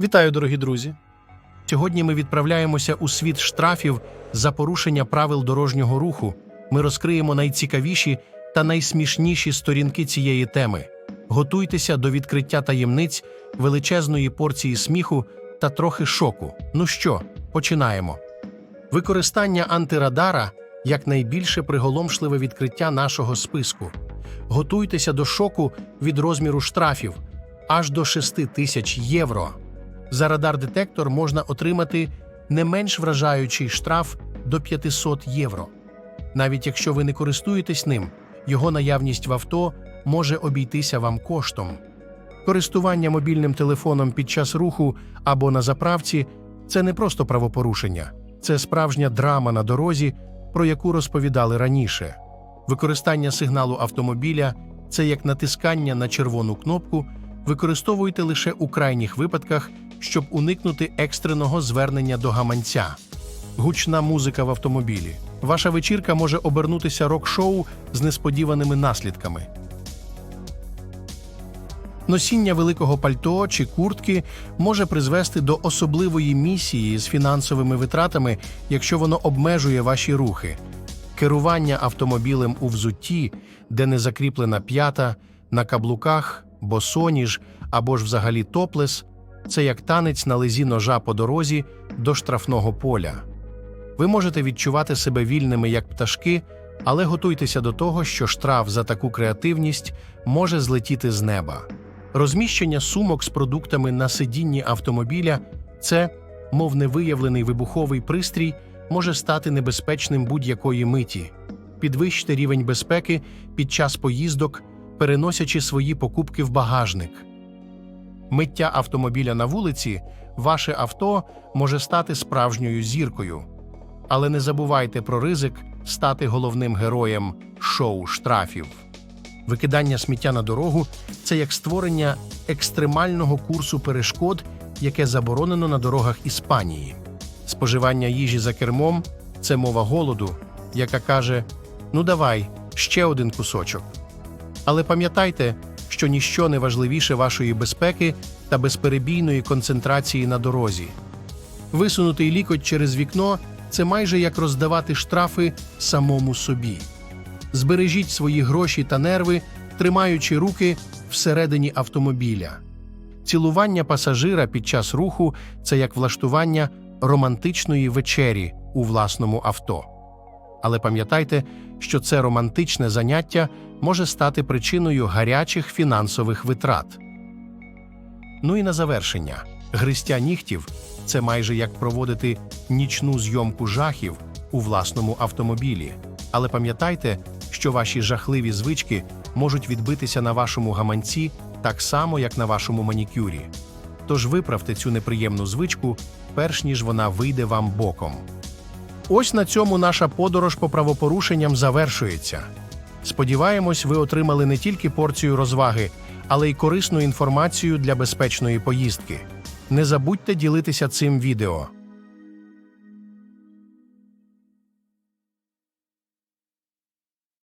Вітаю, дорогі друзі! Сьогодні ми відправляємося у світ штрафів за порушення правил дорожнього руху. Ми розкриємо найцікавіші та найсмішніші сторінки цієї теми. Готуйтеся до відкриття таємниць, величезної порції сміху та трохи шоку. Ну що, починаємо. Використання антирадара як найбільше приголомшливе відкриття нашого списку. Готуйтеся до шоку від розміру штрафів аж до 6 тисяч євро. За радар-детектор можна отримати не менш вражаючий штраф до 500 євро. Навіть якщо ви не користуєтесь ним, його наявність в авто може обійтися вам коштом. Користування мобільним телефоном під час руху або на заправці це не просто правопорушення, це справжня драма на дорозі, про яку розповідали раніше. Використання сигналу автомобіля це як натискання на червону кнопку, використовуйте лише у крайніх випадках, щоб уникнути екстреного звернення до гаманця. Гучна музика в автомобілі. Ваша вечірка може обернутися рок-шоу з несподіваними наслідками. Носіння великого пальто чи куртки може призвести до особливої місії з фінансовими витратами, якщо воно обмежує ваші рухи. Керування автомобілем у взутті, де не закріплена п'ята, на каблуках, босоніж або ж взагалі топлес це як танець на лезі ножа по дорозі до штрафного поля. Ви можете відчувати себе вільними як пташки, але готуйтеся до того, що штраф за таку креативність може злетіти з неба. Розміщення сумок з продуктами на сидінні автомобіля це, мов невиявлений вибуховий пристрій, може стати небезпечним будь-якої миті. Підвищте рівень безпеки під час поїздок, переносячи свої покупки в багажник. Миття автомобіля на вулиці, ваше авто може стати справжньою зіркою. Але не забувайте про ризик стати головним героєм шоу штрафів. Викидання сміття на дорогу це як створення екстремального курсу перешкод, яке заборонено на дорогах Іспанії. Споживання їжі за кермом це мова голоду, яка каже: Ну давай, ще один кусочок. Але пам'ятайте, що ніщо не важливіше вашої безпеки та безперебійної концентрації на дорозі. Висунутий лікоть через вікно це майже як роздавати штрафи самому собі. Збережіть свої гроші та нерви, тримаючи руки всередині автомобіля. Цілування пасажира під час руху це як влаштування романтичної вечері у власному авто. Але пам'ятайте, що це романтичне заняття може стати причиною гарячих фінансових витрат. Ну і на завершення, гристя нігтів це майже як проводити нічну зйомку жахів у власному автомобілі. Але пам'ятайте, що ваші жахливі звички можуть відбитися на вашому гаманці так само, як на вашому манікюрі. Тож виправте цю неприємну звичку, перш ніж вона вийде вам боком. Ось на цьому наша подорож по правопорушенням завершується. Сподіваємось, ви отримали не тільки порцію розваги, але й корисну інформацію для безпечної поїздки. Не забудьте ділитися цим відео.